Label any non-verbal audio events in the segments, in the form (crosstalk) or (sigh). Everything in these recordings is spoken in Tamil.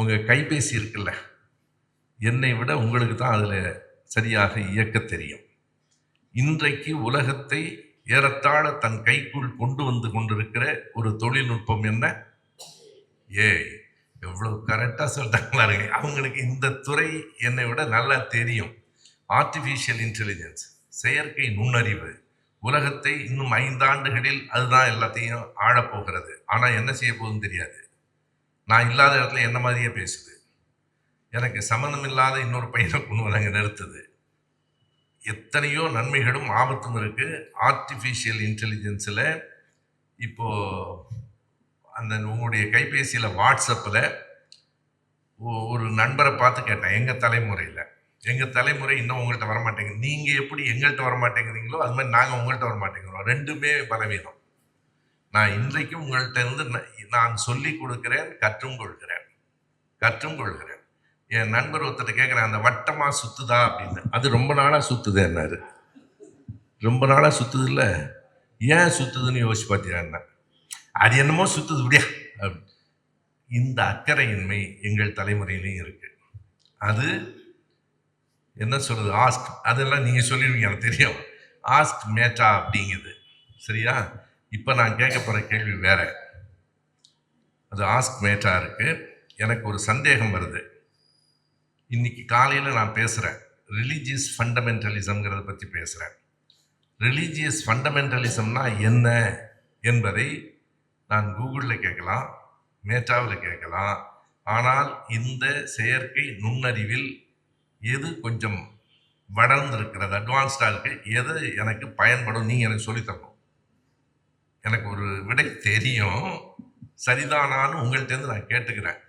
உங்கள் கைபேசி இருக்குல்ல என்னை விட உங்களுக்கு தான் அதில் சரியாக இயக்க தெரியும். இன்றைக்கு உலகத்தை ஏறத்தாழ தன் கைக்குள் கொண்டு வந்து கொண்டிருக்கிற ஒரு தொழில்நுட்பம் என்ன? ஏய் எவ்வளோ கரெக்டாக சொல்லிட்டாங்களா இருக்கு அவங்களுக்கு இந்த துறை என்னை விட நல்லா தெரியும். ஆர்டிஃபிஷியல் இன்டெலிஜென்ஸ் செயற்கை நுண்ணறிவு. உலகத்தை இன்னும் ஐந்தாண்டுகளில் அதுதான் எல்லாத்தையும் ஆழப்போகிறது ஆனால் என்ன செய்ய போகுதுன்னு தெரியாது. நான் இல்லாத இடத்துல என்ன மாதிரியே பேசுது? எனக்கு சம்மந்தம் இல்லாத இன்னொரு பையனை கொண்டு வந்து அங்கே நிறுத்துது. எத்தனையோ நன்மைகளும் ஆபத்தும் இருக்குது ஆர்டிஃபிஷியல் இன்டெலிஜென்ஸில் இப்போது அந்த உங்களுடைய கைபேசியில் வாட்ஸ்அப்பில் ஒரு நண்பரை பார்த்து கேட்டேன் எங்கள் தலைமுறையில். எங்கள் தலைமுறை இன்னும் உங்கள்கிட்ட வரமாட்டேங்குது. நீங்கள் எப்படி எங்கள்கிட்ட வரமாட்டேங்கிறீங்களோ அது மாதிரி நாங்கள் உங்கள்கிட்ட வரமாட்டேங்கிறோம். ரெண்டுமே பலவீனம். நான் இன்றைக்கு உங்கள்கிட்ட இருந்து நான் சொல்லி கொடுக்கிறேன் கற்றும் கொள்கிறேன். கற்றும் கொள்கிறேன். என் நண்பர் ஒருத்தர் கேட்குறேன் அந்த வட்டமாக சுத்துதா? அப்படின்னு. அது ரொம்ப நாளாக சுத்துது என்னாரு. ரொம்ப நாளாக சுத்துது இல்லை ஏன் சுத்துதுன்னு யோசிச்சு பார்த்தீங்கன்னா அது என்னமோ சுத்துது இப்படியா அப்படி. இந்த அக்கறையின்மை எங்கள் தலைமுறையிலையும் இருக்கு. அது என்ன சொல்றது? ஆஸ்க் அதெல்லாம் நீங்கள் சொல்லிடுவீங்க எனக்கு தெரியும். ஆஸ்க் மேட்டா அப்படிங்குது. சரியா? இப்போ நான் கேட்க போகிற கேள்வி வேறு. அது ஆஸ்க் மேட்டாக இருக்குது எனக்கு ஒரு சந்தேகம் வருது. இன்னைக்கு காலையில் நான் பேசுகிறேன் ரிலீஜியஸ் ஃபண்டமெண்டலிசம்ங்கிறத பற்றி பேசுகிறேன் ரிலீஜியஸ் ஃபண்டமெண்டலிசம்னா என்ன என்பதை நான் கூகுளில் கேட்கலாம் மேட்டாவில் கேட்கலாம். ஆனால் இந்த செயற்கை நுண்ணறிவில் எது கொஞ்சம் வளர்ந்துருக்கிறது அட்வான்ஸ்டாக இருக்குது எது எனக்கு பயன்படும் நீங்கள் எனக்கு சொல்லித் தரணும். எனக்கு ஒரு விடை தெரியும். சரிதானான்னு உங்கள்கிட்டருந்து நான் கேட்டுக்கிறேன்.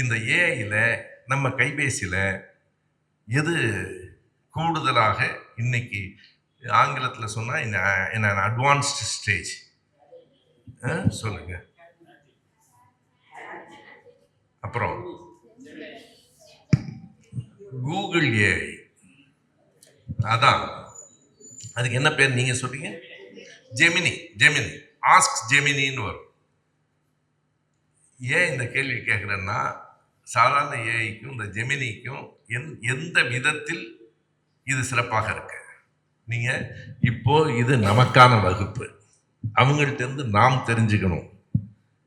இந்த ஏஐயில் நம்ம கைபேசியில் எது கூடுதலாக இன்னைக்கு ஆங்கிலத்தில் சொன்னால் என்ன என்ன அட்வான்ஸ்டு ஸ்டேஜ் சொல்லுங்க. அப்புறம் கூகுள் ஏஐ அதான். அதுக்கு என்ன பேர் நீங்கள் சொல்றீங்க? ஜெமினி ஜெமினி ஆஸ்க் ஜெமினின்னு வரும். ஏன் இந்த கேள்வி கேட்குறேன்னா சாதாரண ஏஐக்கும் இந்த ஜெமினிக்கும் எந் எந்த விதத்தில் இது சிறப்பாக இருக்கு? நீங்கள் இப்போ இது நமக்கான வகுப்பு. அவங்கள்ட்ட இருந்து நாம் தெரிஞ்சுக்கணும்.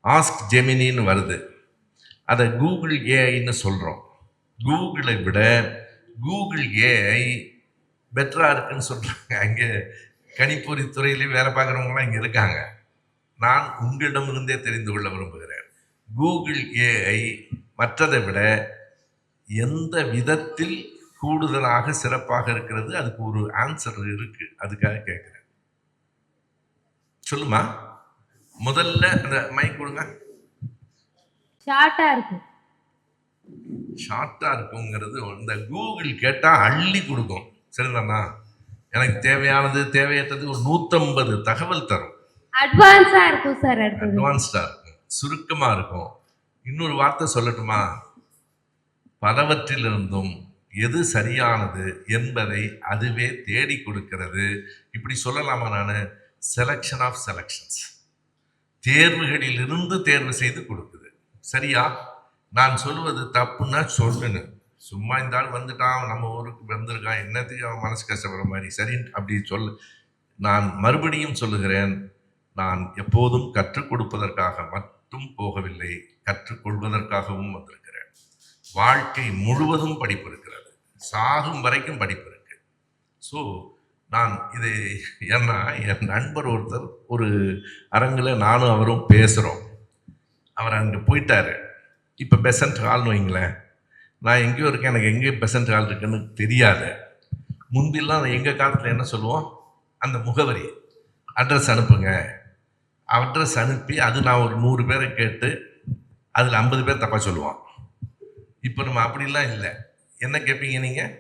ஆஸ்க் ஜெமினின்னு வருது. அதை கூகுள் ஏஐன்னு சொல்கிறோம் கூகுளை விட கூகுள் ஏஐ பெட்டராக இருக்குன்னு சொல்கிறாங்க அங்கே கணிப்பொறி துறையிலே வேலை பார்க்குறவங்களாம் இங்கே இருக்காங்க. நான் உங்களிடமிருந்தே தெரிந்து கொள்ள விரும்புகிறேன். கூகுள் ஏஐ மற்றதை விட எந்த விதத்தில் கூடுதலாக சிறப்பாக இருக்கிறது? அதுக்கு ஒரு ஆன்சர் இருக்கு. அதுக்காக கேட்குறேன். சொல்லுமா? முதல்ல அந்த மைக் கொடுங்க. ஷார்ட்டா இருக்கு. ஷார்ட்டாக இருக்குங்கிறது இந்த கூகுள் கேட்டால் அள்ளி கொடுக்கும். சரிதானா? எனக்கு தேவையானது தேவையற்றது ஒரு நூற்றம்பது தகவல் தரும். அட்வான்ஸா இருக்கும் சார் அட்வான்ஸ்டா இருக்கும். சுருக்கமா இருக்கும். இன்னொரு வார்த்தை சொல்லட்டுமா? பலவற்றிலிருந்தும் எது சரியானது என்பதை அதுவே தேடி கொடுக்கிறது. இப்படி சொல்லலாமா நான்? செலெக்ஷன் ஆஃப் செலக்ஷன்ஸ் தேர்வுகளிலிருந்து தேர்வு செய்து கொடுக்குது. சரியா? நான் சொல்லுவது தப்புன்னா சொல்லுங்க. சும்மா இந்த ஆள் வந்துட்டான் நம்ம ஊருக்கு வந்திருக்கான் என்னத்துக்கு அவன் மனசு கஷ்டப்படுற மாதிரி. சரி அப்படி சொல்ல. நான் மறுபடியும் சொல்லுகிறேன். நான் எப்போதும் கற்றுக் கொடுப்பதற்காக மட்டும் போகவில்லை கற்றுக்கொள்வதற்காகவும் வந்திருக்கிறேன். வாழ்க்கை முழுவதும் படிப்பு இருக்கிறது. சாகும் வரைக்கும் படிப்பு இருக்கு. ஸோ நான் இது ஏன்னா என் நண்பர் ஒருத்தர் ஒரு அரங்கில் நானும் அவரும் பேசுகிறோம் அவர் அங்கே போயிட்டார். இப்போ பெசன்ட் ஹால்னு வைங்களேன். நான் எங்கேயோ இருக்கேன். எனக்கு எங்கே பெசன்ட் ஹால் இருக்குன்னு தெரியாது. முந்திலாம் எங்கள் காலத்தில் என்ன சொல்லுவோம்? அந்த முகவரி அட்ரஸ் அனுப்புங்க. அட்ரஸ் அனுப்பி அது நான் ஒரு நூறு பேரை கேட்டு அதில் ஐம்பது பேர் தப்பாக சொல்லுவான். இப்போ நம்ம அப்படிலாம் இல்லை. என்ன கேட்பீங்க நீங்கள்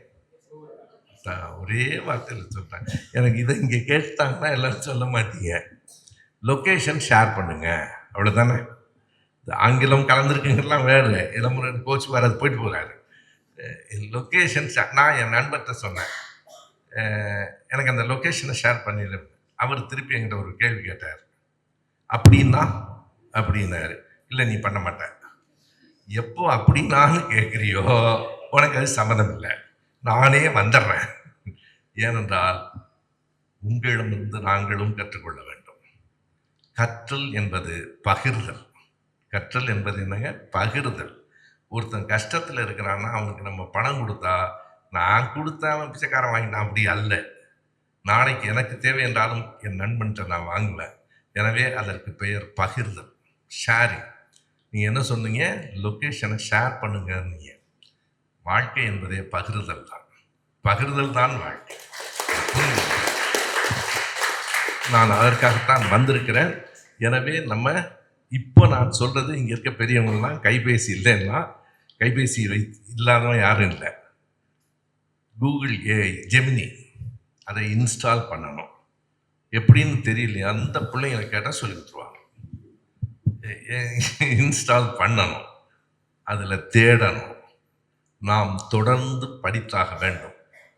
ஒரே வார்த்தையில் சொல்கிறேன் எனக்கு இதை இங்கே கேட்டாங்கன்னா எல்லாரும் சொல்ல மாட்டீங்க. லொக்கேஷன் ஷேர் பண்ணுங்க. அவ்வளோதானே ஆங்கிலம் கலந்துருக்குங்கலாம் வேறு. இளமுறை கோச் வேறு அது போயிட்டு போகிறாரு லொக்கேஷன் நான் என் நண்பர்கிட்ட சொன்னேன். எனக்கு அந்த லொக்கேஷனை ஷேர் பண்ணிடு. அவர் திருப்பி என்கிட்ட ஒரு கேள்வி கேட்டார். அப்படின்னா அப்படின்னாரு. இல்லை நீ பண்ண மாட்ட. எப்போ அப்படின்னான்னு கேட்குறியோ உனக்கு அது சம்மதம் இல்லை. நானே வந்துடுறேன் ஏனென்றால் உங்களிடமிருந்து நாங்களும் கற்றுக்கொள்ள வேண்டும். கற்றல் என்பது பகிர்தல். கற்றல் என்பது என்னங்க? பகிர்தல். ஒருத்தன் கஷ்டத்தில் இருக்கிறான்னா அவனுக்கு நம்ம பணம் கொடுத்தா நான் கொடுத்தா அவன் பிச்சைக்காரன் வாங்கினான் அப்படி அல்ல. நாளைக்கு எனக்கு தேவை என்றாலும் என் நண்பன்கிட்ட நான் வாங்குவேன். எனவே அதற்கு பெயர் பகிர்தல் ஷேரிங் நீங்கள் என்ன சொன்னீங்க? லொக்கேஷனை ஷேர் பண்ணுங்கன்னீங்க. வாழ்க்கை என்பதே பகிர்தல் தான். பகிர்தல் தான் வாழ்க்கை. நான் அதற்காகத்தான் வந்திருக்கிறேன். எனவே நம்ம இப்போ நான் சொல்கிறது இங்கே இருக்க பெரியவங்கலாம் கைபேசி இல்லைன்னா கைபேசி வை இல்லாதவன் யாரும் இல்லை. கூகுள் ஏ ஜெமினி அதை இன்ஸ்டால் பண்ணணும். எப்படின்னு தெரியலையா. அந்த பிள்ளைங்களை கேட்டால் சொல்லி கொடுத்துருவாங்க. இன்ஸ்டால் பண்ணணும். அதில் தேடணும். நாம் தொடர்ந்து படித்தாக வேண்டும்.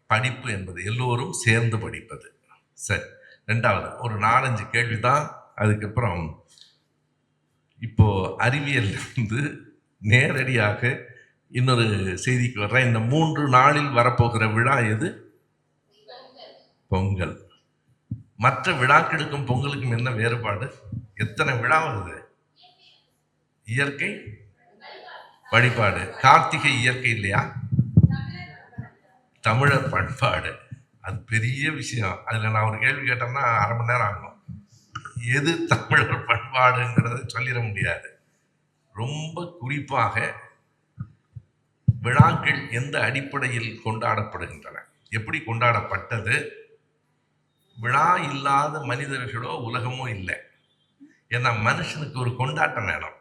படிப்பு என்பது எல்லோரும் சேர்ந்து படிப்பது. சரி ரெண்டாவது ஒரு நாலஞ்சு கேள்வி தான் அதுக்கப்புறம் இப்போது அறிவியல் இருந்து நேரடியாக இன்னொரு செய்திக்கு வர்றேன். இந்த மூன்று நாளில் வரப்போகிற விழா எது? பொங்கல். மற்ற விழாக்களுக்கும் பொங்கலுக்கும் என்ன வேறுபாடு? எத்தனை விழா வருது? இயற்கை? வழிபாடு. கார்த்திகை இயற்கை இல்லையா? தமிழர் பண்பாடு அது பெரிய விஷயம். அதில் நான் ஒரு கேள்வி கேட்டேன்னா அரை மணி நேரம் ஆகும். எது தமிழர் பண்பாடுங்கிறத சொல்லிட முடியாது. ரொம்ப குறிப்பாக விழாக்கள் எந்த அடிப்படையில் கொண்டாடப்படுகின்றன? எப்படி கொண்டாடப்பட்டது? விழா இல்லாத மனிதர்களோ உலகமோ இல்லை. ஏன்னா மனுஷனுக்கு ஒரு கொண்டாட்டம் வேணும்.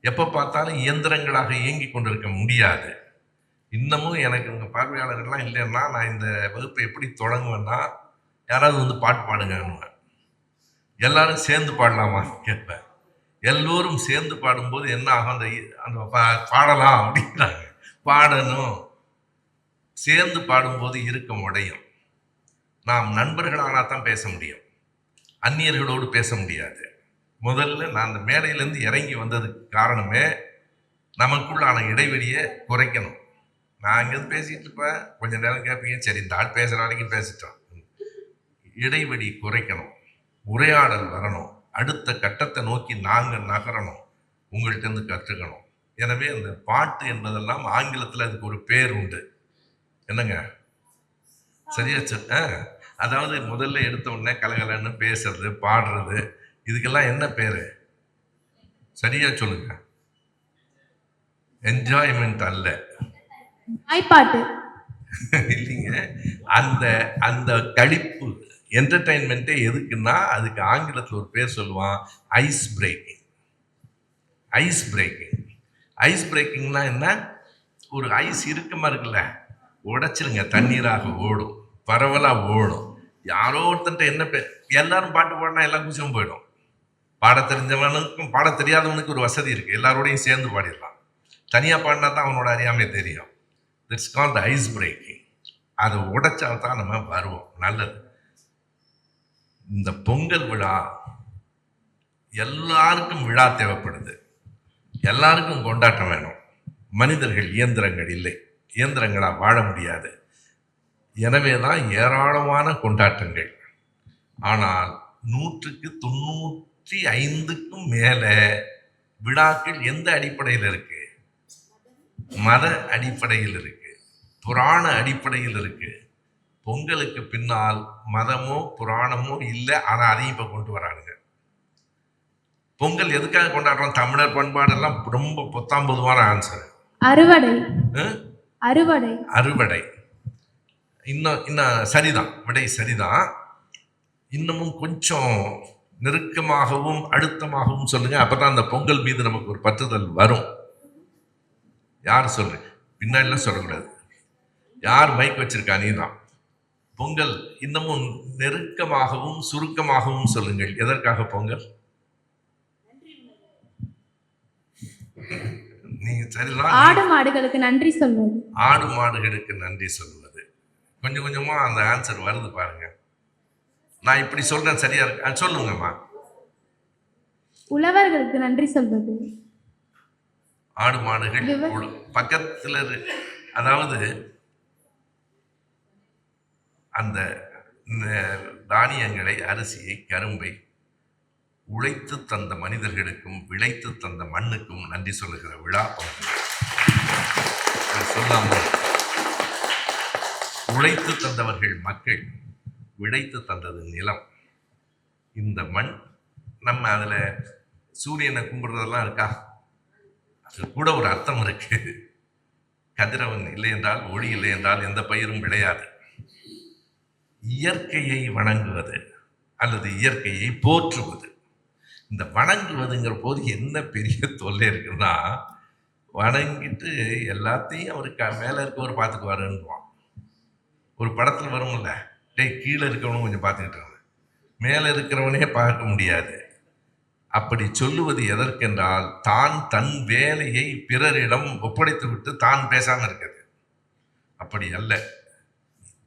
எப்போ பார்த்தாலும் இயந்திரங்களாக இயங்கி கொண்டிருக்க முடியாது. இன்னமும் எனக்கு உங்கள் பார்வையாளர்கள்லாம் இல்லைன்னா நான் இந்த வகுப்பை எப்படி தொடங்குவேன்னா யாராவது வந்து பாட்டு பாடுங்கன்னுவேன். எல்லாரும் சேர்ந்து பாடலாமான்னு (laughs) கேட்பேன். எல்லோரும் சேர்ந்து பாடும்போது என்ன ஆகும்? அந்த அந்த பா- பாடலாம் அப்படின்றாங்க. பாடணும். சேர்ந்து பாடும்போது இறுக்கம் உடையும் நாம் நண்பர்களானால் தான் பேச முடியும். அந்நியர்களோடு பேச முடியாது. முதல்ல நான் அந்த மேடையிலேருந்து இறங்கி வந்ததுக்கு காரணமே நமக்குள்ளான இடைவெளியை குறைக்கணும். நான் இங்கேருந்து பேசிகிட்டு இருப்பேன். கொஞ்ச நேரம் கேட்பீங்க சரி இந்த ஆள் பேசுகிற வரைக்கும் பேசிட்டோம். இடைவெளி குறைக்கணும். உரையாடல் வரணும். அடுத்த கட்டத்தை நோக்கி நாங்கள் நகரணும். உங்கள்கிட்டருந்து கற்றுக்கணும். எனவே அந்த பாட்டு என்பதெல்லாம் ஆங்கிலத்தில் அதுக்கு ஒரு பேர் உண்டு. என்னங்க? சரியா சொல் ஆ. அதாவது முதல்ல எடுத்த உடனே கலகலன்னு பேசுறது பாடுறது இதுக்கெல்லாம் என்ன பேரு? சரியா சொல்லுங்க. என்ஜாய்மெண்ட் அல்ல. (laughs) இல்லைங்க. அந்த அந்த கழிப்பு என்டர்டைன்மெண்ட்டே எதுக்குன்னா அதுக்கு ஆங்கிலத்தில் ஒரு பேர் சொல்லுவான் ice breaking ice breaking ice பிரேக்கிங்னா என்ன? ஒரு ஐஸ் இறுக்கமாக இருக்குல்ல உடைச்சிருங்க தண்ணீராக ஓடும் பரவலாக ஓடும். யாரோ ஒருத்தன்ட்ட என்ன பே எல்லாரும் பாட்டு பாடினா எல்லாம் குச்சியும் போயிடும். பாட தெரிஞ்சவனுக்கும் பாட தெரியாதவனுக்கு ஒரு வசதி இருக்குது எல்லாரோடையும் சேர்ந்து பாடிடலாம். தனியாக பாடினா தான் அவனோட அறியாமை தெரியும். It's call the ice breaking அதை உடைச்சா தான் நம்ம வருவோம். நல்லது. இந்த பொங்கல் விழா எல்லாருக்கும் விழா தேவைப்படுது. எல்லாருக்கும் கொண்டாட்டம் வேணும். மனிதர்கள் இயந்திரங்கள் இல்லை. இயந்திரங்களாக வாழ முடியாது. எனவே தான் ஏராளமான கொண்டாட்டங்கள். ஆனால் நூற்றுக்கு தொண்ணூற்றி ஐந்துக்கும் மேலே விழாக்கள் எந்த அடிப்படையில் இருக்கு? மத அடிப்படையில் இருக்கு. புராண அடிப்படையில் இருக்கு. பொங்கலுக்கு பின்னால் மதமோ புராணமோ இல்லை ஆனால் அதையும் இப்போ கொண்டு வரானுங்க. பொங்கல் எதுக்காக கொண்டாடுறோம்? தமிழர் பண்பாடெல்லாம் ரொம்ப பொத்தாம் பொதுவான ஆன்சர் அறுவடை அறுவடை. அறுவடை. இன்னும் இன்னும் சரிதான் விடை சரிதான். இன்னமும் கொஞ்சம் நெருக்கமாகவும் அழுத்தமாகவும் சொல்லுங்க. அப்பதான் அந்த பொங்கல் மீது நமக்கு ஒரு பற்றுதல் வரும். யார் சொல்றீங்க? பின்னாடிலாம் சொல்லக்கூடாது. யார் மைக் வச்சிருக்கா? நீ தான் பொங்கல் இன்னமும் நெருக்கமாகவும் சுருக்கமாகவும் சொல்லுங்கள். எதற்காக பொங்கல்? நீங்க சரிதான். ஆடு மாடுகளுக்கு நன்றி சொல்வது ஆடு மாடுகளுக்கு நன்றி சொல்வது கொஞ்சம் கொஞ்சமா அந்த ஆன்சர் வருது பாருங்க. நான் இப்படி சொல்றேன் சரியா இருக்கு? சொல்லுங்கம்மா. உழவர்களுக்கு நன்றி சொல்வது. ஆடு மாடுகள் பக்கத்துல அதாவது அந்த தானியங்களை அரிசியை கரும்பை உழைத்து தந்த மனிதர்களுக்கும் விளைத்து தந்த மண்ணுக்கும் நன்றி சொல்லுகிற விழா பொங்கல் அது சொல்லாம உழைத்து தந்தவர்கள் மக்கள் விளைத்து தந்தது நிலம். இந்த மண் நம்ம அதில் சூரியனை கும்பிடுறதெல்லாம் இருக்கா? அது கூட ஒரு அர்த்தம் இருக்கு. கதிரவன் இல்லை என்றால் ஒளி இல்லை என்றால் எந்த பயிரும் விளையாது. இயற்கையை வணங்குவது அல்லது இயற்கையை போற்றுவது. இந்த வணங்குவதுங்கிற போது என்ன பெரிய தொல்லை இருக்குன்னா வணங்கிட்டு எல்லாத்தையும் அவருக்கு மேலே இருக்கவர் பார்த்துக்குவாருன்னுவான். ஒரு படத்தில் வரும்ல டேய் கீழே இருக்கவனும் கொஞ்சம் பார்த்துக்கிட்டு இருந்தேன் மேலே இருக்கிறவனே பார்க்க முடியாது. அப்படி சொல்லுவது எதற்கென்றால் தான் தன் வேலையை பிறரிடம் ஒப்படைத்து விட்டு தான் பேசாமல் இருக்கிறது. அப்படி அல்ல.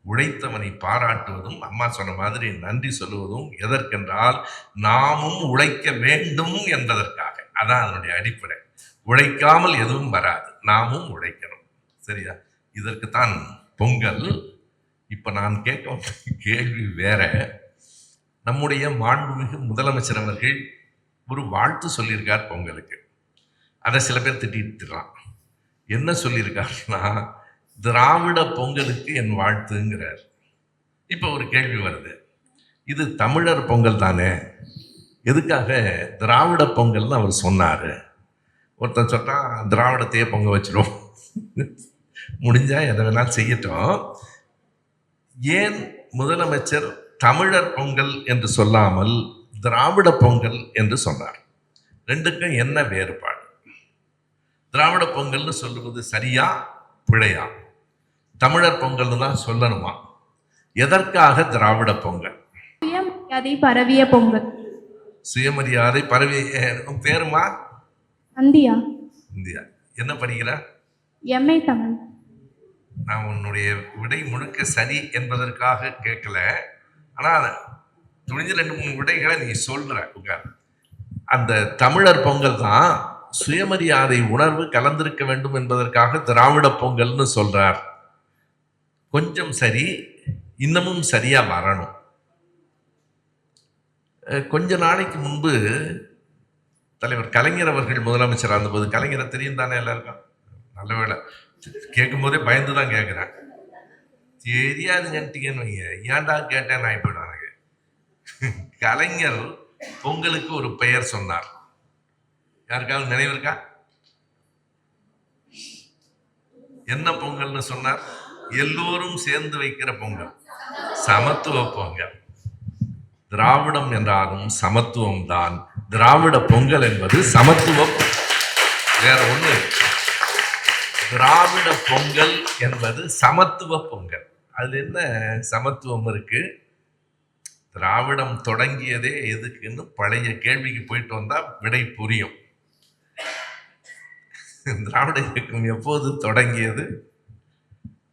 உழைத்தவனை பாராட்டுவதும் அம்மா சொன்ன மாதிரி நன்றி சொல்லுவதும் எதற்கென்றால் நாமும் உழைக்க வேண்டும் என்பதற்காக. அதான் அதனுடைய அடிப்படை. உழைக்காமல் எதுவும் வராது. நாமும் உழைக்கணும். சரியா? இதற்குத்தான் பொங்கல் இப்போ நான் கேட்க கேள்வி வேற. நம்முடைய மாண்புமிகு முதலமைச்சர் அவர்கள் ஒரு வாழ்த்து சொல்லியிருக்கார் பொங்கலுக்கு. அதை சில பேர் திட்டிட்டுறான் என்ன சொல்லியிருக்காருன்னா திராவிட பொங்கலுக்கு என் வாழ்த்துங்கிறார். இப்போ ஒரு கேள்வி வருது. இது தமிழர் பொங்கல் தானே? எதுக்காக திராவிட பொங்கல்னு அவர் சொன்னார். ஒருத்தன் சொன்னால் திராவிடத்தையே பொங்க வச்சிடும் முடிஞ்சால் எதை வேணாலும் செய்யட்டும். ஏன் முதலமைச்சர் தமிழர் பொங்கல் என்று சொல்லாமல் திராவிட பொங்கல் என்று சொன்னார்? ரெண்டுக்கும் என்ன வேறுபாடு? திராவிட பொங்கல்னு சொல்லுவது சரியா பிழையா? தமிழர் பொங்கல்னு தான் சொல்லணுமா? எதற்காக திராவிட பொங்கல்? சுயமரியாதை பரவிய பொங்கல். சுயமரியாதை பரவி உன் பேருமா? அந்தியா இந்தியா. என்ன படிக்கிற? M A Tamil. நான் உன்னுடைய விடை முழுக்க சரி என்பதற்காக கேட்கல. ஆனால் துணிஞ்ச ரெண்டு மூணு விடைகளை நீ சொல்கிற உட்கார் அந்த தமிழர் பொங்கல் தான் சுயமரியாதை உணர்வு கலந்திருக்க வேண்டும் என்பதற்காக திராவிட பொங்கல்னு சொல்கிறார் கொஞ்சம் சரி இன்னமும் சரியாக வரணும். கொஞ்ச நாளைக்கு முன்பு தலைவர் கலைஞர் அவர்கள் முதலமைச்சர் இருந்தபோது கலைஞரை தெரியும் தானே எல்லாருக்கும்? நல்ல வேலை கேட்கும் போதே பயந்து தான் கேட்குறேன் தெரியாதுங்கன்ட்டீங்கன்னு வைங்க ஏன்டா கேட்டேன் நான் இப்போ எனக்கு கலைஞர் பொங்கலுக்கு ஒரு பெயர் சொன்னார். யாருக்காவது நினைவு இருக்கா? என்ன பொங்கல்னு சொன்னார்? எல்லோரும் சேர்ந்து வைக்கிற பொங்கல். சமத்துவ பொங்கல். திராவிடம் என்றாலும் சமத்துவம் தான் திராவிட பொங்கல் என்பது சமத்துவம். வேற ஒண்ணு திராவிட பொங்கல் என்பது சமத்துவ பொங்கல். அதில் என்ன சமத்துவம் இருக்கு? திராவிடம் தொடங்கியதே எதுக்குன்னு பழைய கேள்விக்கு போயிட்டு வந்தால் விடை புரியும். திராவிட இயக்கம் எப்போது தொடங்கியது?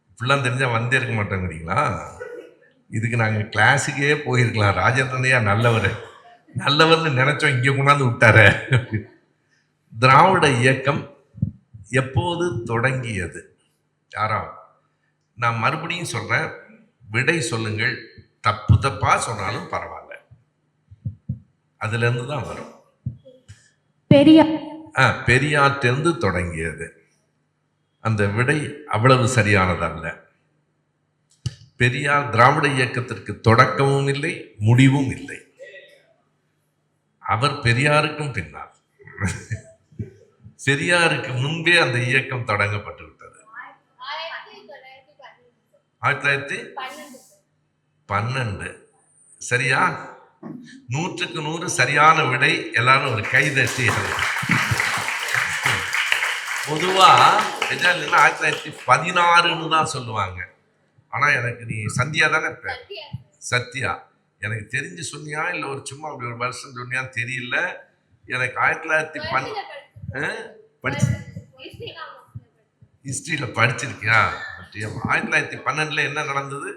இப்படிலாம் தெரிஞ்சால் வந்தே இருக்க மாட்டேங்கிறீங்களா? இதுக்கு நாங்கள் கிளாஸுக்கே போயிருக்கலாம். ராஜேந்திரனையா நல்லவர். நல்லவர்னு நினச்சோம் இங்கே கொண்டாந்து விட்டாரு. திராவிட இயக்கம் எப்போது தொடங்கியது? யாரா நான் மறுபடியும் சொல்றேன் விடை சொல்லுங்கள். தப்பு தப்பா சொன்னாலும் பரவாயில்ல. அதுல இருந்து தான் வரும். பெரியார் ஆ பெரியாற்றிலிருந்து தொடங்கியது. அந்த விடை அவ்வளவு சரியானதல்ல. பெரியார் திராவிட இயக்கத்திற்கு தொடக்கமும் இல்லை முடிவும் இல்லை. அவர் பெரியாருக்கும் பின்னால். பெரியாருக்கு முன்பே அந்த இயக்கம் தொடங்கப்பட்டு விட்டது. ஆயிரத்தி தொள்ளாயிரத்தி பன்னெண்டு. சரியா? நூற்றுக்கு நூறு சரியான விடை எல்லாரும் ஒரு கைதட்டி பொதுவா எஜாலினா ஆயிரத்தி தொள்ளாயிரத்தி பதினாறுன்னு தான் சொல்லுவாங்க. ஆனா எனக்கு நீ சந்தியா தானே சத்யா. எனக்கு தெரிஞ்சு சொன்னியா இல்லை ஒரு சும்மா அப்படி ஒரு வருஷம் சொன்னியான்னு தெரியல. எனக்கு ஆயிரத்தி தொள்ளாயிரத்தி பன் படிச்சு ஹிஸ்ட்ரியில் படிச்சிருக்கியா? ஆயிரத்தி தொள்ளாயிரத்தி பன்னெண்டுல என்ன நடந்தது?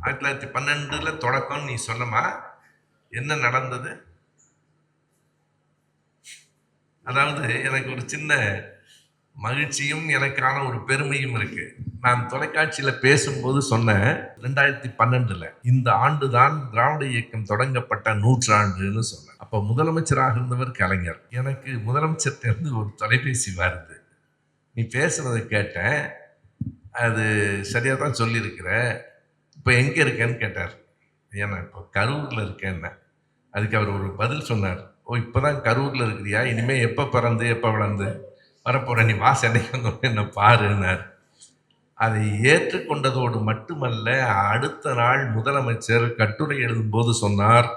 ஆயிரத்தி தொள்ளாயிரத்தி பன்னெண்டுல தொடக்கம் நீ சொன்னமா என்ன நடந்தது? அதாவது எனக்கு ஒரு சின்ன மகிழ்ச்சியும் எனக்கான ஒரு பெருமையும் இருக்கு. நான் தொலைக்காட்சியில பேசும்போது சொன்னேன் ரெண்டாயிரத்தி பன்னெண்டுல இந்த ஆண்டு தான் திராவிட இயக்கம் தொடங்கப்பட்ட நூற்றாண்டுன்னு சொன்னேன். அப்போ முதலமைச்சராக இருந்தவர் கலைஞர். எனக்கு முதலமைச்சர்கிட்டருந்து ஒரு தொலைபேசி வருது. நீ பேசுனதை கேட்டேன். அது சரியாக தான் சொல்லியிருக்கிற. இப்போ எங்கே இருக்கேன்னு கேட்டார். ஏன்னா இப்போ கரூரில் இருக்கேன்னு. அதுக்கு அவர் ஒரு பதில் சொன்னார். ஓ இப்போ தான் கரூரில் இருக்கிறியா? இனிமேல் எப்போ பிறந்து எப்போ வளர்ந்து? வரப்போகிற நீ வா சென்னைக்கு வந்து என்ன பாருன்னார். அதை ஏற்றுக்கொண்டதோடு மட்டுமல்ல அடுத்த நாள் முதலமைச்சர் கட்டுரை எழுதும்போது சொன்னார்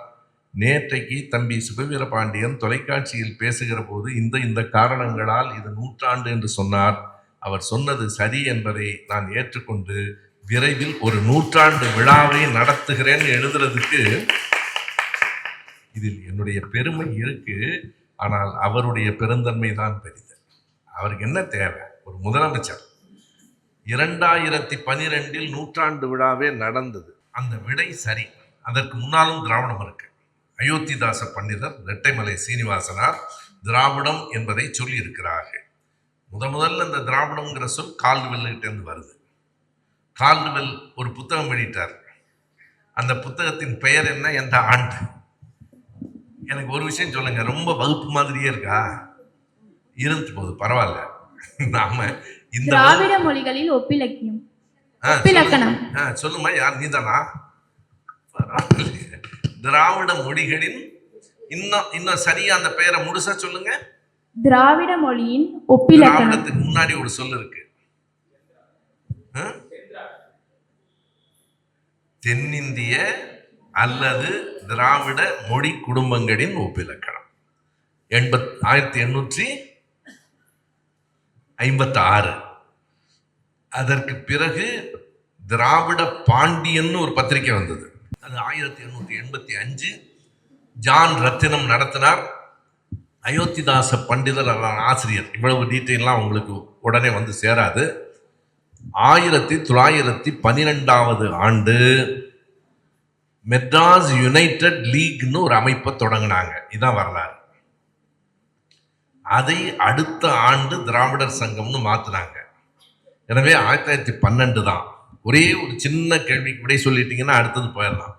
நேற்றைக்கு தம்பி சுபவீர பாண்டியன் தொலைக்காட்சியில் பேசுகிற போது இந்த இந்த காரணங்களால் இது நூற்றாண்டு என்று சொன்னார். அவர் சொன்னது சரி என்பதை நான் ஏற்றுக்கொண்டு விரைவில் ஒரு நூற்றாண்டு விழாவை நடத்துகிறேன் எழுதுறதுக்கு இதில் என்னுடைய பெருமை இருக்கு. ஆனால் அவருடைய பெருந்தன்மை தான் பெரிது. அவருக்கு என்ன தேவை? ஒரு முதலமைச்சர். இரண்டாயிரத்தி பனிரெண்டில் நூற்றாண்டு விழாவே நடந்தது. அந்த விடை சரி. அதற்கு முன்னாலும் திராவிடம் இருக்கு. அயோத்திதாச பண்டிதர் ரெட்டைமலை சீனிவாசனார் திராவிடம் என்பதை சொல்லியிருக்கிறார்கள். முத முதல்ல இந்த திராவிடம்ங்கிற சொல் கால்டுவெல்லிட்டேருந்து வருது. கால்டுவெல் ஒரு புத்தகம் வெளியிட்டார். அந்த புத்தகத்தின் பெயர் என்ன? எந்த ஆண்டு? எனக்கு ஒரு விஷயம் சொல்லுங்க. ரொம்ப வகுப்பு மாதிரியே இருக்கா? இருந்துட்டு போகுது பரவாயில்ல. (laughs) நாம இந்த திராவிட மொழிகளில் ஒப்பிலக்கியம். சொல்லுமா யார்? நீதானா? பரவாயில்லையே. திராவிட மொழிகளின் இன்னும் இன்னும் சரியா அந்த பெயரை முழுசா சொல்லுங்க. திராவிட மொழியின் ஒப்பிலக்கணம். திராவிடத்துக்கு முன்னாடி ஒரு சொல் இருக்கு? தென்னிந்திய அல்லது திராவிட மொழி குடும்பங்களின் ஒப்பிலக்கணம். எண்பத் ஆயிரத்தி எண்ணூற்றி ஐம்பத்தி ஆறு அதற்கு பிறகு திராவிட பாண்டியன்னு ஒரு பத்திரிகை வந்தது. அது ஆயிரத்தி எண்ணூற்றி எண்பத்தி அஞ்சு. ஜான் ரத்தினம் நடத்தினார். அயோத்திதாச பண்டிதர் ஆசிரியர். இவ்வளவு டீட்டெயிலாம் உங்களுக்கு உடனே வந்து சேராது. ஆயிரத்தி தொள்ளாயிரத்தி பன்னிரெண்டாவது ஆண்டு மெட்ராஸ் யுனைடெட் லீக்னு ஒரு அமைப்பை தொடங்கினாங்க. இதான் வரலாறு. அதை அடுத்த ஆண்டு திராவிடர் சங்கம்னு மாற்றினாங்க எனவே ஆயிரத்தி தொள்ளாயிரத்தி பன்னெண்டு தான். ஒரே ஒரு சின்ன கேள்விக்கு விடை சொல்லிட்டீங்கன்னா அடுத்தது போயிடலாம்.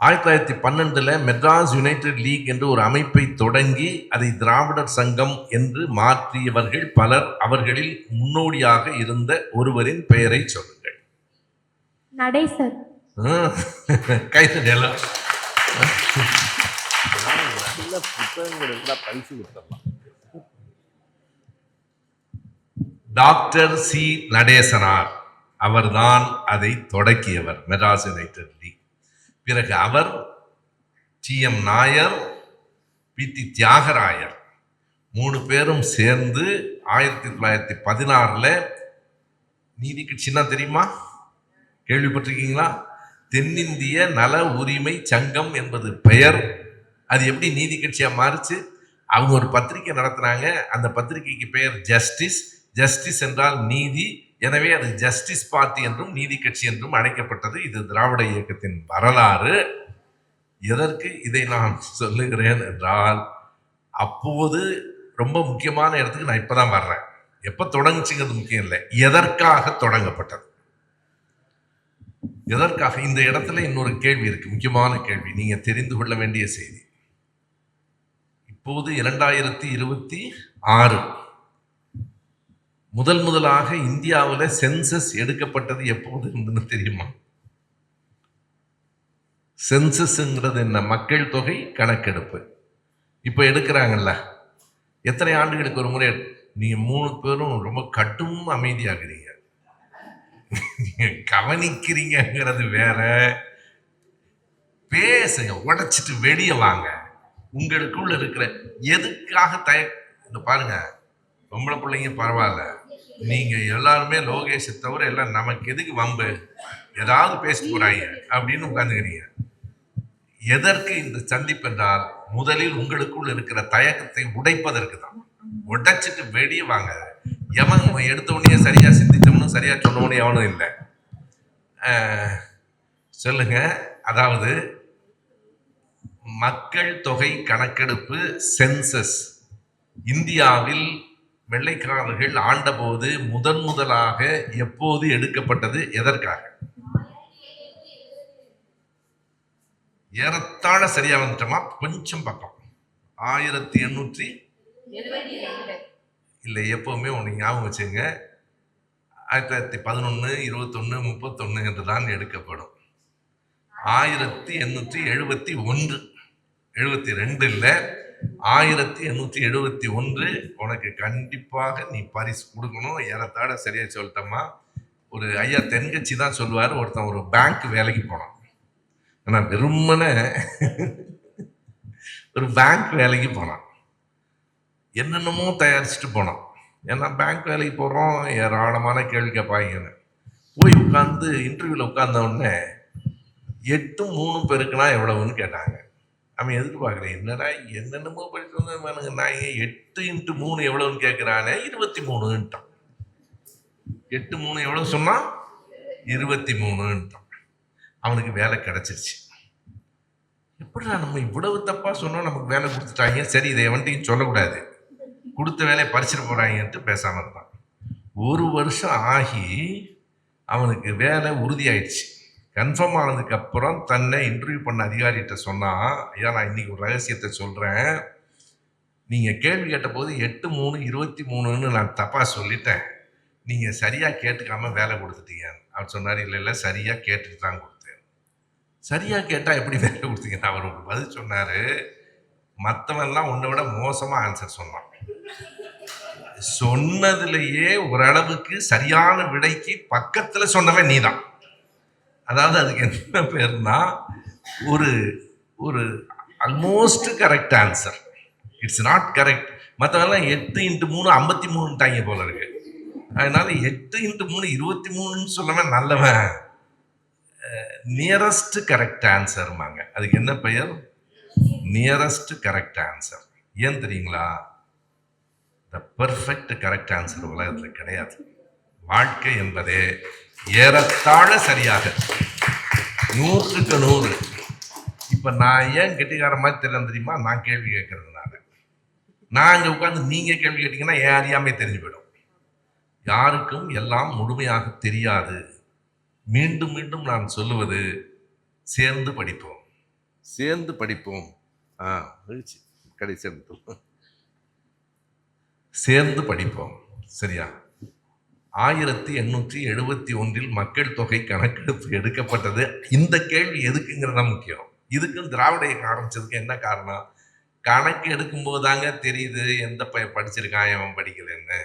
ஆயிரத்தி தொள்ளாயிரத்தி பன்னெண்டுல மெட்ராஸ் யுனைடெட் லீக் என்று ஒரு அமைப்பை தொடங்கி அதை திராவிடர் சங்கம் என்று மாற்றியவர்கள் பலர் அவர்களில் முன்னோடியாக இருந்த ஒருவரின் பெயரை சொல்லுங்கள். நடேசர் கைது எல்லாம் டாக்டர் சி நடேசனார். அவர்தான் அதை தொடக்கியவர் மெட்ராஸ் யுனைடெட் லீக். பிறகு அவர் T M Nair P T Thyagarayar மூணு பேரும் சேர்ந்து ஆயிரத்தி தொள்ளாயிரத்தி பதினாறில் நீதி கட்சின்னா தெரியுமா? கேள்விப்பட்டிருக்கீங்களா? தென்னிந்திய நல உரிமை சங்கம் என்பது பெயர். அது எப்படி நீதி கட்சியாக மாறுச்சு? அவங்க ஒரு பத்திரிக்கை நடத்துனாங்க. அந்த பத்திரிக்கைக்கு பெயர் ஜஸ்டிஸ். ஜஸ்டிஸ் என்றால் நீதி எனவே அது ஜஸ்டிஸ் பார்ட்டி என்றும் நீதி கட்சி என்றும் அழைக்கப்பட்டது. இது திராவிட இயக்கத்தின் வரலாறு. எதற்கு இதை நான் சொல்லுகிறேன் என்றால் அப்போது ரொம்ப முக்கியமான இடத்துக்கு நான் இப்போ தான் வர்றேன். எப்போ தொடங்குச்சுங்கிறது முக்கியம் இல்லை. எதற்காக தொடங்கப்பட்டது? எதற்காக? இந்த இடத்துல இன்னொரு கேள்வி இருக்கு. முக்கியமான கேள்வி. நீங்க தெரிந்து கொள்ள வேண்டிய செய்தி. இப்போது இரண்டாயிரத்தி இருபத்தி ஆறு முதல் முதலாக இந்தியாவில் சென்சஸ் எடுக்கப்பட்டது எப்போது இருந்துன்னு தெரியுமா? சென்சஸ்ங்கிறது என்ன? மக்கள் தொகை கணக்கெடுப்பு. இப்போ எடுக்கிறாங்கல்ல? எத்தனை ஆண்டுகளுக்கு ஒரு முறை நீங்கள் மூணு பேரும் ரொம்ப கட்டும் அமைதியாகிறீங்க. நீங்கள் கவனிக்கிறீங்கிறது வேற. பேசுங்க உடைச்சிட்டு வெளியே வாங்க. உங்களுக்குள்ள இருக்கிற எதுக்காக தய இந்த பாருங்க பொம்பளை பிள்ளைங்க பரவாயில்ல. நீங்கள் எல்லாருமே லோகேஷை தவிர எல்லாம் நமக்கு எதுக்கு வம்பு? ஏதாவது பேசி போறாங்க அப்படின்னு உட்காந்துக்கிறீங்க எதற்கு இந்த சந்திப்பு என்றால் முதலில் உங்களுக்குள் இருக்கிற தயக்கத்தை உடைப்பதற்கு தான். உடைச்சிட்டு வெளியே வாங்க. எவன் எடுத்த உடனே சரியா சரியாக சரியா சொன்னவனே எவனும் இல்லை. சொல்லுங்க. அதாவது மக்கள் தொகை கணக்கெடுப்பு சென்சஸ் இந்தியாவில் வெள்ளைக்காரர்கள் ஆண்டபோது முதன் முதலாக எப்போது எடுக்கப்பட்டது எதற்காக? ஏறத்தாழ சரியா வந்துட்டோமா? கொஞ்சம் பக்கம். ஆயிரத்தி எண்ணூற்றி இல்லை எப்பவுமே ஒன்று ஞாபகம் வச்சுங்க. ஆயிரத்தி தொள்ளாயிரத்தி பதினொன்று இருபத்தொன்று முப்பத்தொன்று என்று தான் எடுக்கப்படும். ஆயிரத்தி எண்ணூற்றி எழுபத்தி ஒன்று. எழுபத்தி ரெண்டு இல்லை ஆயிரத்தி எண்ணூற்றி எழுபத்தி ஒன்று உனக்கு கண்டிப்பாக நீ பரிசு கொடுக்கணும். ஏறத்தாட சரியாக சொல்லிட்டோமா ஒரு ஐயா தென்கட்சி தான் சொல்லுவார். ஒருத்தன் ஒரு பேங்க் வேலைக்கு போனான். ஆனால் வெறுமனே ஒரு பேங்க் வேலைக்கு போனான். என்னென்னமோ தயாரிச்சுட்டு போனான். ஏன்னா பேங்க் வேலைக்கு போகிறோம் ஏராளமான கேள்வி கேட்பாங்கன்னு. போய் உட்காந்து இன்டர்வியூவில் உட்கார்ந்த உடனே எட்டும் மூணும் பெருக்குனா எவ்வளவுன்னு கேட்டாங்க. அவன் எதிர்பார்க்குறேன் என்னடா என்னென்னமோ படிச்சு வந்து நான் ஏன் எட்டு இன்ட்டு மூணு எவ்வளோன்னு கேட்குறானே இருபத்தி மூணுன்ட்டான். எட்டு மூணு எவ்வளோ சொன்னான் இருபத்தி மூணுன்ட்டான். அவனுக்கு வேலை கிடைச்சிருச்சு. எப்படிடா நம்ம இவ்வளவு தப்பாக சொன்னோம் நமக்கு வேலை கொடுத்துட்டாங்க? சரி இதை எவன்ட்டையும் சொல்லக்கூடாது. கொடுத்த வேலையை பறிச்சிட்டு போகிறாங்கன்ட்டு பேசாமல் இருந்தான். ஒரு வருஷம் ஆகி அவனுக்கு வேலை உறுதியாயிடுச்சு. கன்ஃபார்ம் ஆனதுக்கு அப்புறம் தன்னை இன்டர்வியூ பண்ண அதிகாரிகிட்ட சொன்னா ஐயா நான் இன்னைக்கு ஒரு ரகசியத்தை சொல்கிறேன் நீங்கள் கேள்வி கேட்டபோது எட்டு மூணு இருபத்தி மூணுன்னு நான் தப்பாக சொல்லிட்டேன். நீங்கள் சரியாக கேட்டுக்காம வேலை கொடுத்துட்டீங்க. அவர் சொன்னார் இல்லை இல்லை சரியாக கேட்டுட்டு தான் கொடுத்தேன். சரியாக கேட்டால் எப்படி வேலை கொடுத்தீங்கன்னு அவர் ஒரு பதில் சொன்னார். மற்றவன்லாம் உன்னை விட மோசமாக ஆன்சர் சொன்னான். சொன்னதுலேயே ஓரளவுக்கு சரியான விடைக்கு பக்கத்தில் சொன்னவன் நீதான். அதாவது அதுக்கு என்ன பேர்னா ஒரு ஒரு almost correct answer it's not correct மற்றவெல்லாம் எட்டு இன்ட்டு மூணு ஐம்பத்தி மூணுட்டாங்க போல இருக்கு. அதனால எட்டு இன்ட்டு மூணு இருபத்தி மூணுன்னு சொல்லவன் நல்லவன். நியரஸ்ட் கரெக்ட் ஆன்சர்மாங்க அதுக்கு என்ன பெயர்? நியரஸ்ட் கரெக்ட் ஆன்சர் ஏன் தெரியுங்களா? த பெர்ஃபெக்ட் கரெக்ட் ஆன்சர் உலகத்தில் கிடையாது. வாழ்க்கை என்பதே ஏறத்தாழ சரியாக. நூற்றுக்கு நூறு. இப்போ நான் ஏன் கெட்டிக்கார மாதிரி தெரியல தெரியுமா? நான் கேள்வி கேட்கறதுனால. நான் இங்கே உட்காந்து நீங்கள் கேள்வி கேட்டீங்கன்னா ஏன் அறியாமே தெரிஞ்சு போயிடும். யாருக்கும் எல்லாம் முழுமையாக தெரியாது. மீண்டும் மீண்டும் நான் சொல்லுவது சேர்ந்து படிப்போம். சேர்ந்து படிப்போம். ஆ மகிழ்ச்சி. கடைசி சேர்ந்து படிப்போம். சரியா? ஆயிரத்தி எண்ணூற்றி எழுபத்தி ஒன்றில் மக்கள் தொகை கணக்கெடுப்பு எடுக்கப்பட்டது. இந்த கேள்வி எதுக்குங்கிறதா முக்கியம். இதுக்கும் திராவிட இயக்கம் ஆரம்பிச்சதுக்கு என்ன காரணம்? கணக்கு எடுக்கும்போது தாங்க தெரியுது எந்த பையன் படிச்சிருக்கான் அவன் படிக்கலன்னு.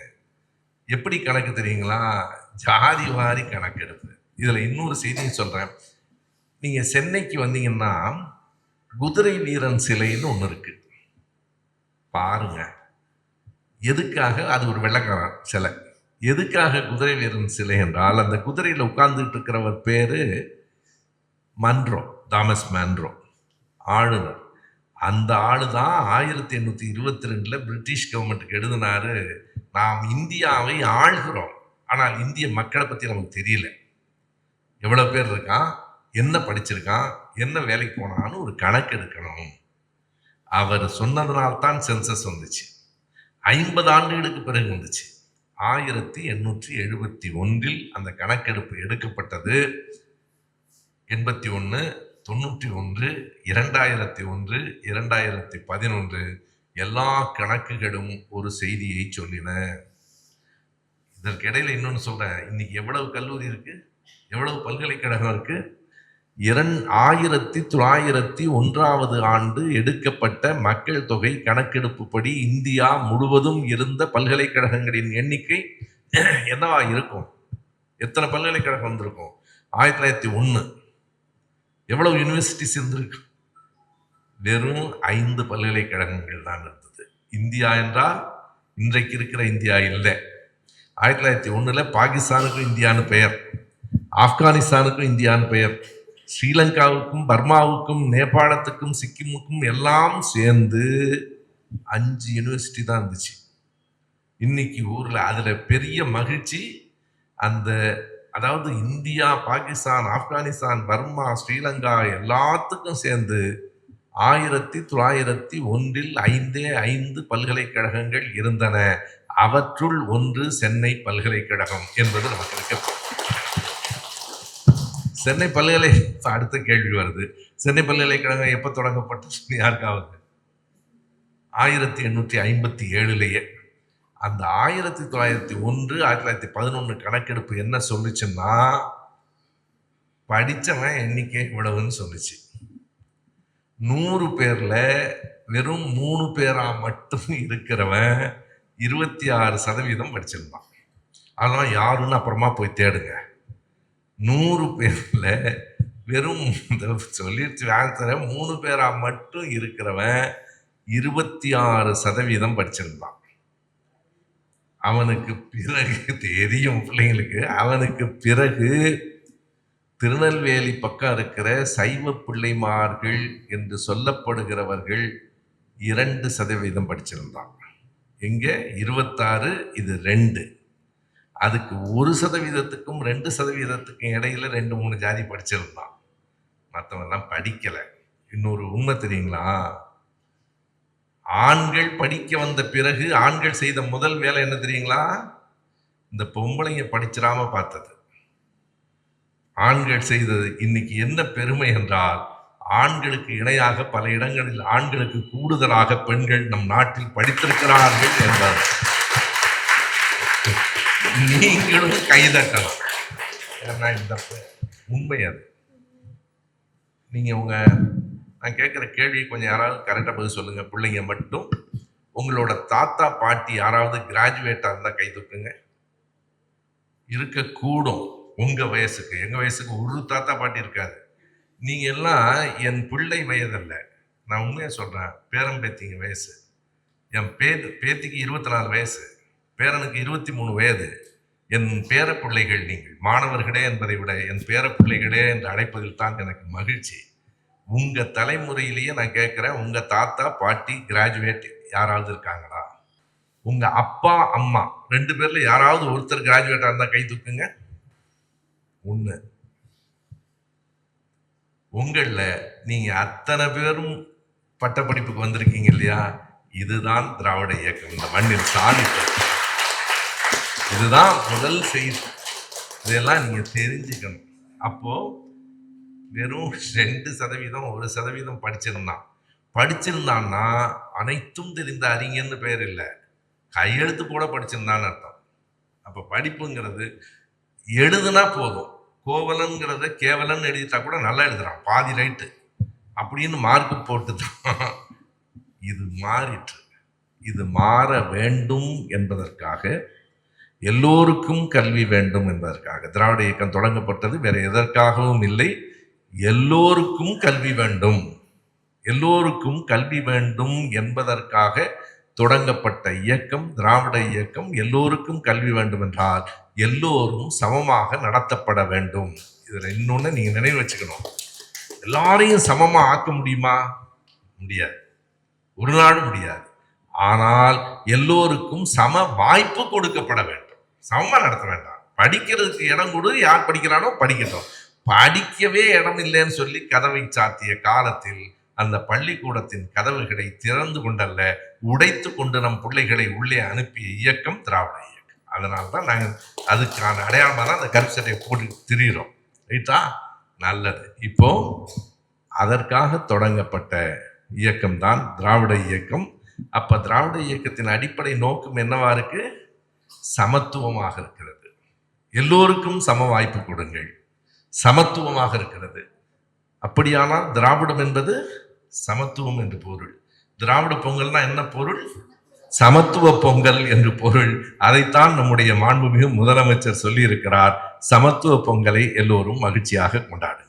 எப்படி கணக்கு தெரியுங்களா? ஜாதி வாரி கணக்கெடுப்பு. இதில் இன்னொரு செய்தியும் சொல்கிறேன் நீங்கள் சென்னைக்கு வந்தீங்கன்னா குதிரை வீரன் சிலைன்னு ஒன்று இருக்குது பாருங்க. எதுக்காக? அது ஒரு வெள்ளக்காரன் சிலை. எதுக்காக குதிரை வீரன் சிலை என்றால் அந்த குதிரையில் உட்கார்ந்துட்டு இருக்கிறவர் பேரு மன்றோ தாமஸ் மன்றோ ஆளுநர். அந்த ஆளு தான் ஆயிரத்தி எண்ணூற்றி இருபத்தி ரெண்டில் பிரிட்டிஷ் கவர்மெண்ட்டுக்கு எழுதினாரு நாம் இந்தியாவை ஆள்கிறோம். ஆனால் இந்திய மக்களை பற்றி நமக்கு தெரியல. எவ்வளோ பேர் இருக்கான்? என்ன படிச்சிருக்கான்? என்ன வேலைக்கு போனான்னு ஒரு கணக்கு எடுக்கணும். அவர் சொன்னதுனால்தான் சென்சஸ் வந்துச்சு. ஐம்பது ஆண்டுகளுக்கு பிறகு வந்துச்சு. ஆயிரத்தி எண்ணூற்றி எழுபத்தி ஒன்றில் அந்த கணக்கெடுப்பு எடுக்கப்பட்டது. எண்பத்தி ஒன்று தொண்ணூற்றி ஒன்று இரண்டாயிரத்தி ஒன்று இரண்டாயிரத்தி பதினொன்று எல்லா கணக்குகளும் ஒரு செய்தியை சொல்லின. இதற்கிடையில் இன்னொன்று சொல்கிறேன் இன்னைக்கு எவ்வளவு கல்லூரி இருக்குது எவ்வளவு பல்கலைக்கழகம் இருக்குது இரண் ஆயிரத்தி தொள்ளாயிரத்தி ஒன்றாவது ஆண்டு எடுக்கப்பட்ட மக்கள் தொகை கணக்கெடுப்புப்படி இந்தியா முழுவதும் இருந்த பல்கலைக்கழகங்களின் எண்ணிக்கை என்னவா இருக்கும்? எத்தனை பல்கலைக்கழகம் வந்திருக்கும்? ஆயிரத்தி தொள்ளாயிரத்தி ஒன்று எவ்வளவு யூனிவர்சிட்டிஸ் இருந்திருக்கு? வெறும் ஐந்து பல்கலைக்கழகங்கள் தான் இருந்தது. இந்தியா என்றால் இன்றைக்கு இருக்கிற இந்தியா இல்லை. ஆயிரத்தி தொள்ளாயிரத்தி ஒன்றில் பாகிஸ்தானுக்கும் இந்தியான்னு பெயர். ஆப்கானிஸ்தானுக்கும் இந்தியான்னு பெயர். ஸ்ரீலங்காவுக்கும் பர்மாவுக்கும் நேபாளத்துக்கும் சிக்கிமுக்கும் எல்லாம் சேர்ந்து அஞ்சு யூனிவர்சிட்டி தான் இருந்துச்சு. இன்னைக்கு ஊரில் அதில் பெரிய மகிழ்ச்சி. அந்த அதாவது இந்தியா பாகிஸ்தான் ஆப்கானிஸ்தான் பர்மா ஸ்ரீலங்கா எல்லாத்துக்கும் சேர்ந்து ஆயிரத்தி தொள்ளாயிரத்தி ஒன்றில் ஐந்தே ஐந்து பல்கலைக்கழகங்கள் இருந்தன. அவற்றுள் ஒன்று சென்னை பல்கலைக்கழகம் என்பது நமக்கு இருக்க சென்னை பல்கலை (laughs) அடுத்த கேள்வி வருது. சென்னை பல்கலைக்கழகம் எப்போ தொடங்கப்பட்டது? (laughs) யாருக்காவது? ஆயிரத்தி எண்ணூற்றி ஐம்பத்தி ஏழுலேயே. அந்த ஆயிரத்தி தொள்ளாயிரத்தி ஒன்று ஆயிரத்தி தொள்ளாயிரத்தி பதினொன்று கணக்கெடுப்பு என்ன சொல்லுச்சுன்னா படித்தவன் எண்ணிக்கை இவ்வளவுன்னு சொல்லுச்சு. நூறு பேரில் வெறும் மூணு பேராக மட்டும் இருக்கிறவன் இருபத்தி ஆறு சதவீதம் படிச்சிருந்தான். அதெல்லாம் யாருன்னு அப்புறமா போய் தேடுங்க. நூறு பேரில் வெறும் இந்த சொல்லிடுச்சு ஆன்சரை மூணு பேராக மட்டும் இருக்கிறவன் இருபத்தி ஆறு சதவீதம் படிச்சிருந்தான். அவனுக்கு பிறகு தெரியும் பிள்ளைங்களுக்கு அவனுக்கு பிறகு திருநெல்வேலி பக்கம் இருக்கிற சைவ பிள்ளைமார்கள் என்று சொல்லப்படுகிறவர்கள் இரண்டு சதவீதம் படிச்சிருந்தான். இங்கே இருபத்தாறு இது ரெண்டு. அதுக்கு ஒரு சதவீதத்துக்கும் ரெண்டு சதவீதத்துக்கும் இடையில ரெண்டு மூணு ஜாதி படிச்சிருந்தான். மற்றவெல்லாம் படிக்கலை. இன்னொரு உண்மை தெரியுங்களா? ஆண்கள் படிக்க வந்த பிறகு ஆண்கள் செய்த முதல் வேலை என்ன தெரியுங்களா? இந்த பொம்பளைங்க படிச்சிடாம பார்த்தது. ஆண்கள் செய்தது இன்னைக்கு என்ன பெருமை என்றால் ஆண்களுக்கு இணையாக பல இடங்களில் ஆண்களுக்கு கூடுதலாக பெண்கள் நம் நாட்டில் படித்திருக்கிறார்கள் என்றார் நீங்களும் கைதட்டலாம். ஏன்னா இந்த உண்மை அது. நீங்கள் உங்கள் நான் கேட்குற கேள்வி கொஞ்சம் யாராவது கரெக்டாக பதில் சொல்லுங்கள் பிள்ளைங்க மட்டும் உங்களோட தாத்தா பாட்டி யாராவது கிராஜுவேட்டாக இருந்தால் கை தூக்குங்க. இருக்கக்கூடும். உங்கள் வயசுக்கு. எங்கள் வயசுக்கு ஒரு தாத்தா பாட்டி இருக்காது. நீங்கள் எல்லாம் என் பிள்ளை வயதல்ல. நான் உண்மையாக சொல்கிறேன் பேரம்பேத்திங்க வயசு. என் பேத்து பேத்திக்கு இருபத்தி நாலு வயசு. பேரனுக்கு இருபத்தி மூணு வயது. என் பேர பிள்ளைகள் நீங்கள் மாணவர்களே என்பதை விட என் பேர பிள்ளைகளே என்று அழைப்பதில் தான் எனக்கு மகிழ்ச்சி. உங்கள் தலைமுறையிலேயே நான் கேட்குறேன் உங்கள் தாத்தா பாட்டி கிராஜுவேட் யாராவது இருக்காங்களா? உங்கள் அப்பா அம்மா ரெண்டு பேரில் யாராவது ஒருத்தர் கிராஜுவேட்டாக இருந்தால் கை தூக்குங்க. ஒன்று உங்களில் நீங்கள் அத்தனை பேரும் பட்டப்படிப்புக்கு வந்திருக்கீங்க இல்லையா? இதுதான் திராவிட இயக்கம். இந்த மண்ணில் சாதித்தது. இதுதான் முதல் செய்தி. இதெல்லாம் நீங்கள் தெரிஞ்சுக்கணும். அப்போது வெறும் ரெண்டு சதவீதம் ஒரு சதவீதம் படிச்சிருந்தான். படிச்சிருந்தான்னா அனைத்தும் தெரிந்த அறிஞர்னு பேர் இல்லை. கையெழுத்து கூட படிச்சிருந்தான்னு அர்த்தம். அப்போ படிப்புங்கிறது எழுதுனா போதும். கோவலன்கிறத கேவலன் எழுதிட்டா கூட நல்லா எழுதுறான். பாதி ரைட்டு. அப்படின்னு மார்க் போட்டு தான் இது மாறிற்று. இது மாற வேண்டும் என்பதற்காக எல்லோருக்கும் கல்வி வேண்டும் என்பதற்காக. திராவிட இயக்கம் தொடங்கப்பட்டது வேற எதற்காகவும் இல்லை. எல்லோருக்கும் கல்வி வேண்டும். எல்லோருக்கும் கல்வி வேண்டும் என்பதற்காக தொடங்கப்பட்ட இயக்கம் திராவிட இயக்கம் எல்லோருக்கும் கல்வி வேண்டும் என்றால் எல்லோரும் சமமாக நடத்தப்பட வேண்டும். இதில் இன்னொன்று நீங்கள் நினைவு வச்சுக்கணும். எல்லாரையும் சமமாக ஆக்க முடியுமா? முடியாது. ஒரு நாளும் முடியாது. ஆனால் எல்லோருக்கும் சம வாய்ப்பு கொடுக்கப்பட வேண்டும். சமமாக நடத்த வேண்டாம். படிக்கிறதுக்கு இடம் கொடு யார் படிக்கிறானோ படிக்கட்டும். படிக்கவே இடம் இல்லைன்னு சொல்லி கதவை சாத்திய காலத்தில் அந்த பள்ளிக்கூடத்தின் கதவுகளை திறந்து கொண்டல்ல உடைத்து கொண்டு நம் பிள்ளைகளை உள்ளே அனுப்பிய இயக்கம் திராவிட இயக்கம். அதனால தான் நாங்கள் அதுக்கான அடையாளமாக தான் அந்த கருப்பு சட்டையை போட்டு திரியிறோம். ரைட்டா? நல்லது. இப்போ அதற்காக தொடங்கப்பட்ட இயக்கம் தான் திராவிட இயக்கம். அப்போ திராவிட இயக்கத்தின் அடிப்படை நோக்கம் என்னவா இருக்குது சமத்துவமாக இருக்கிறது. எல்லோருக்கும் சம வாய்ப்பு கொடுங்கள். சமத்துவமாக இருக்கிறது. அப்படியானால் திராவிடம் என்பது சமத்துவம் என்று பொருள். திராவிட பொங்கல்னா என்ன பொருள்? சமத்துவ பொங்கல் என்று பொருள். அதைத்தான் நம்முடைய மாண்புமிகு முதலமைச்சர் சொல்லியிருக்கிறார். சமத்துவ பொங்கலை எல்லோரும் மகிழ்ச்சியாக கொண்டாடுங்கள்.